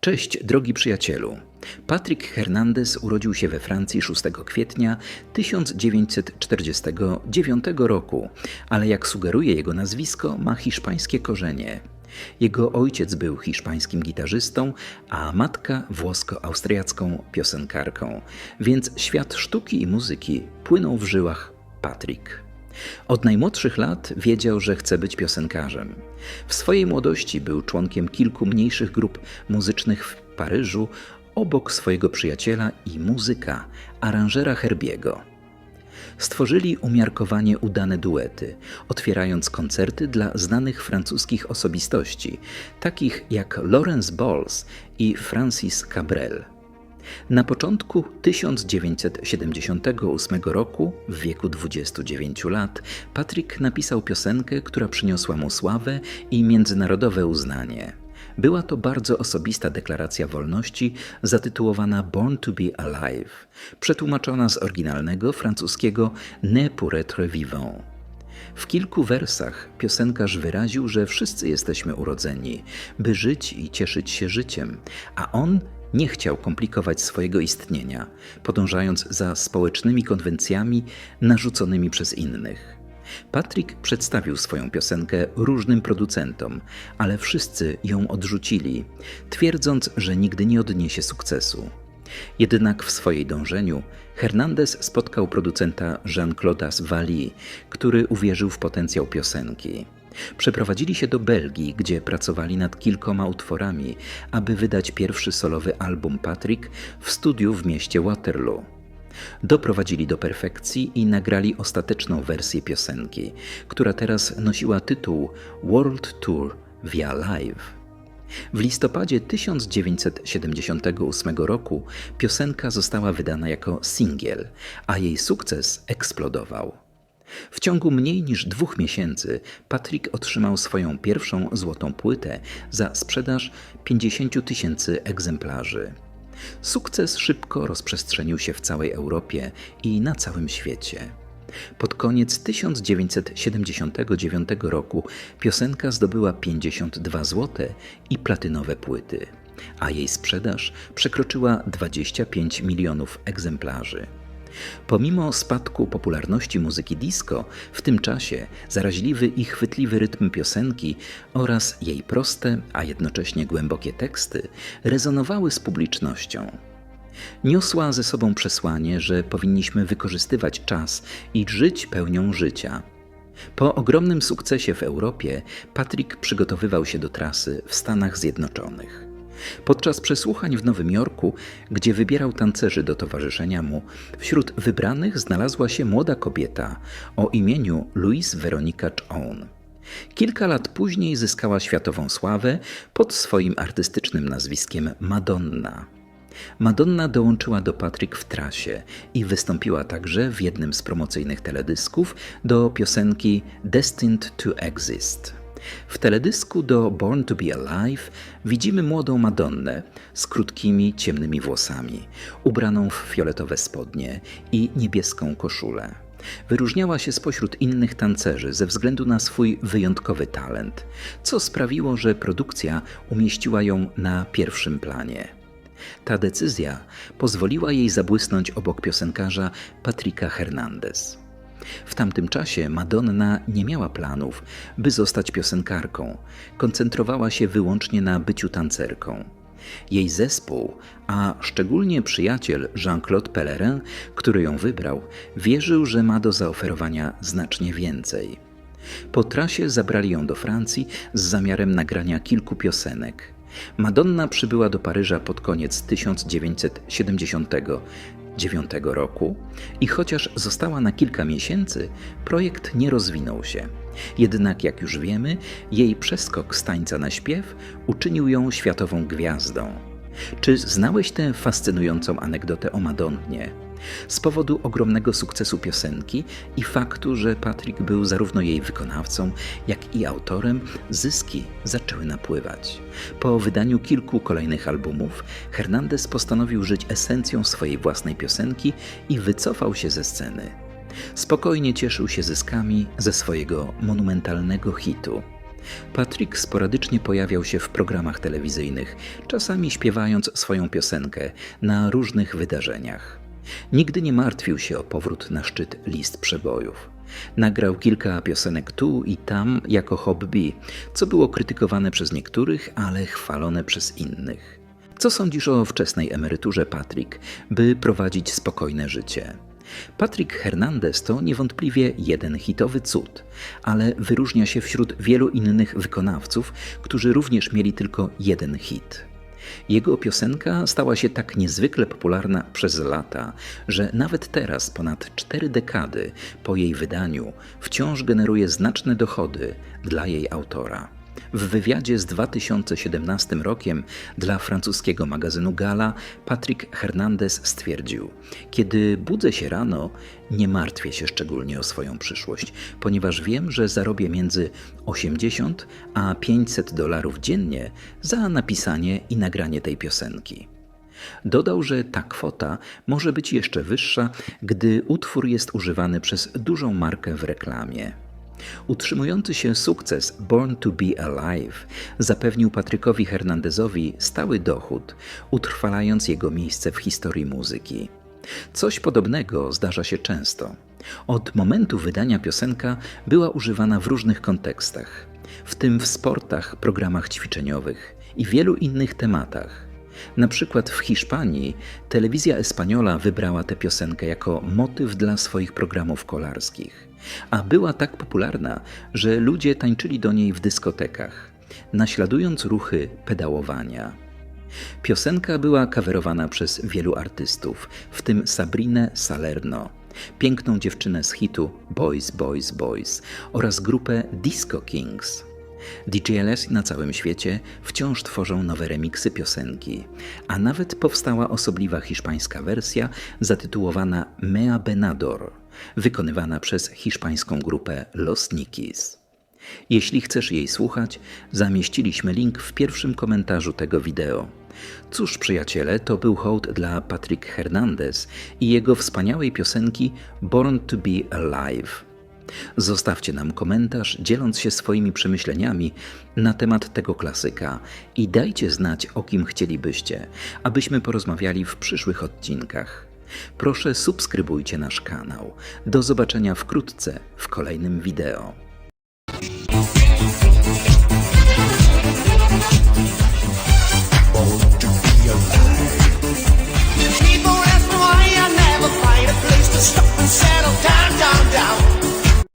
Cześć, drogi przyjacielu. Patrick Hernandez urodził się we Francji 6 kwietnia 1949 roku, ale jak sugeruje jego nazwisko, ma hiszpańskie korzenie. Jego ojciec był hiszpańskim gitarzystą, a matka włosko-austriacką piosenkarką, więc świat sztuki i muzyki płynął w żyłach Patrick. Od najmłodszych lat wiedział, że chce być piosenkarzem. W swojej młodości był członkiem kilku mniejszych grup muzycznych w Paryżu obok swojego przyjaciela i muzyka, aranżera Herbiego. Stworzyli umiarkowanie udane duety, otwierając koncerty dla znanych francuskich osobistości, takich jak Lawrence Bowles i Francis Cabrel. Na początku 1978 roku, w wieku 29 lat, Patrick napisał piosenkę, która przyniosła mu sławę i międzynarodowe uznanie. Była to bardzo osobista deklaracja wolności zatytułowana Born to be Alive, przetłumaczona z oryginalnego francuskiego Ne pour être vivant. W kilku wersach piosenkarz wyraził, że wszyscy jesteśmy urodzeni, by żyć i cieszyć się życiem, a on nie chciał komplikować swojego istnienia, podążając za społecznymi konwencjami narzuconymi przez innych. Patrick przedstawił swoją piosenkę różnym producentom, ale wszyscy ją odrzucili, twierdząc, że nigdy nie odniesie sukcesu. Jednak w swojej dążeniu Hernandez spotkał producenta Jean-Claude Valli, który uwierzył w potencjał piosenki. Przeprowadzili się do Belgii, gdzie pracowali nad kilkoma utworami, aby wydać pierwszy solowy album Patrick w studiu w mieście Waterloo. Doprowadzili do perfekcji i nagrali ostateczną wersję piosenki, która teraz nosiła tytuł World Tour via Live. W listopadzie 1978 roku piosenka została wydana jako singiel, a jej sukces eksplodował. W ciągu mniej niż dwóch miesięcy Patrick otrzymał swoją pierwszą złotą płytę za sprzedaż 50 tysięcy egzemplarzy. Sukces szybko rozprzestrzenił się w całej Europie i na całym świecie. Pod koniec 1979 roku piosenka zdobyła 52 złote i platynowe płyty, a jej sprzedaż przekroczyła 25 milionów egzemplarzy. Pomimo spadku popularności muzyki disco, w tym czasie zaraźliwy i chwytliwy rytm piosenki oraz jej proste, a jednocześnie głębokie teksty rezonowały z publicznością. Niosła ze sobą przesłanie, że powinniśmy wykorzystywać czas i żyć pełnią życia. Po ogromnym sukcesie w Europie, Patrick przygotowywał się do trasy w Stanach Zjednoczonych. Podczas przesłuchań w Nowym Jorku, gdzie wybierał tancerzy do towarzyszenia mu, wśród wybranych znalazła się młoda kobieta o imieniu Louise Veronica Chown. Kilka lat później zyskała światową sławę pod swoim artystycznym nazwiskiem Madonna. Madonna dołączyła do Patrick w trasie i wystąpiła także w jednym z promocyjnych teledysków do piosenki Destined to Exist. W teledysku do Born to be Alive widzimy młodą Madonnę z krótkimi, ciemnymi włosami, ubraną w fioletowe spodnie i niebieską koszulę. Wyróżniała się spośród innych tancerzy ze względu na swój wyjątkowy talent, co sprawiło, że produkcja umieściła ją na pierwszym planie. Ta decyzja pozwoliła jej zabłysnąć obok piosenkarza Patricka Hernandez. W tamtym czasie Madonna nie miała planów, by zostać piosenkarką. Koncentrowała się wyłącznie na byciu tancerką. Jej zespół, a szczególnie przyjaciel Jean-Claude Pellerin, który ją wybrał, wierzył, że ma do zaoferowania znacznie więcej. Po trasie zabrali ją do Francji z zamiarem nagrania kilku piosenek. Madonna przybyła do Paryża pod koniec 1970 roku i chociaż została na kilka miesięcy, projekt nie rozwinął się. Jednak, jak już wiemy, jej przeskok z tańca na śpiew uczynił ją światową gwiazdą. Czy znałeś tę fascynującą anegdotę o Madonnie? Z powodu ogromnego sukcesu piosenki i faktu, że Patrick był zarówno jej wykonawcą, jak i autorem, zyski zaczęły napływać. Po wydaniu kilku kolejnych albumów, Hernandez postanowił żyć esencją swojej własnej piosenki i wycofał się ze sceny. Spokojnie cieszył się zyskami ze swojego monumentalnego hitu. Patrick sporadycznie pojawiał się w programach telewizyjnych, czasami śpiewając swoją piosenkę na różnych wydarzeniach. Nigdy nie martwił się o powrót na szczyt list przebojów. Nagrał kilka piosenek tu i tam jako hobby, co było krytykowane przez niektórych, ale chwalone przez innych. Co sądzisz o wczesnej emeryturze Patrick, by prowadzić spokojne życie? Patrick Hernandez to niewątpliwie jeden hitowy cud, ale wyróżnia się wśród wielu innych wykonawców, którzy również mieli tylko jeden hit. Jego piosenka stała się tak niezwykle popularna przez lata, że nawet teraz, ponad cztery dekady po jej wydaniu, wciąż generuje znaczne dochody dla jej autora. W wywiadzie z 2017 rokiem dla francuskiego magazynu Gala Patrick Hernandez stwierdził: Kiedy budzę się rano, nie martwię się szczególnie o swoją przyszłość, ponieważ wiem, że zarobię między 80 a 500 dolarów dziennie za napisanie i nagranie tej piosenki. Dodał, że ta kwota może być jeszcze wyższa, gdy utwór jest używany przez dużą markę w reklamie. Utrzymujący się sukces Born to Be Alive zapewnił Patrykowi Hernandezowi stały dochód, utrwalając jego miejsce w historii muzyki. Coś podobnego zdarza się często. Od momentu wydania piosenka była używana w różnych kontekstach, w tym w sportach, programach ćwiczeniowych i wielu innych tematach. Na przykład w Hiszpanii telewizja espaniola wybrała tę piosenkę jako motyw dla swoich programów kolarskich, a była tak popularna, że ludzie tańczyli do niej w dyskotekach, naśladując ruchy pedałowania. Piosenka była coverowana przez wielu artystów, w tym Sabrinę Salerno, piękną dziewczynę z hitu Boys, Boys, Boys oraz grupę Disco Kings. DJLS na całym świecie wciąż tworzą nowe remiksy piosenki, a nawet powstała osobliwa hiszpańska wersja zatytułowana Mea Benador, wykonywana przez hiszpańską grupę Los Nikis. Jeśli chcesz jej słuchać, zamieściliśmy link w pierwszym komentarzu tego wideo. Cóż, przyjaciele, to był hołd dla Patrick Hernandez i jego wspaniałej piosenki Born to Be Alive. Zostawcie nam komentarz, dzieląc się swoimi przemyśleniami na temat tego klasyka i dajcie znać, o kim chcielibyście, abyśmy porozmawiali w przyszłych odcinkach. Proszę subskrybujcie nasz kanał. Do zobaczenia wkrótce w kolejnym wideo. settle down, down, down.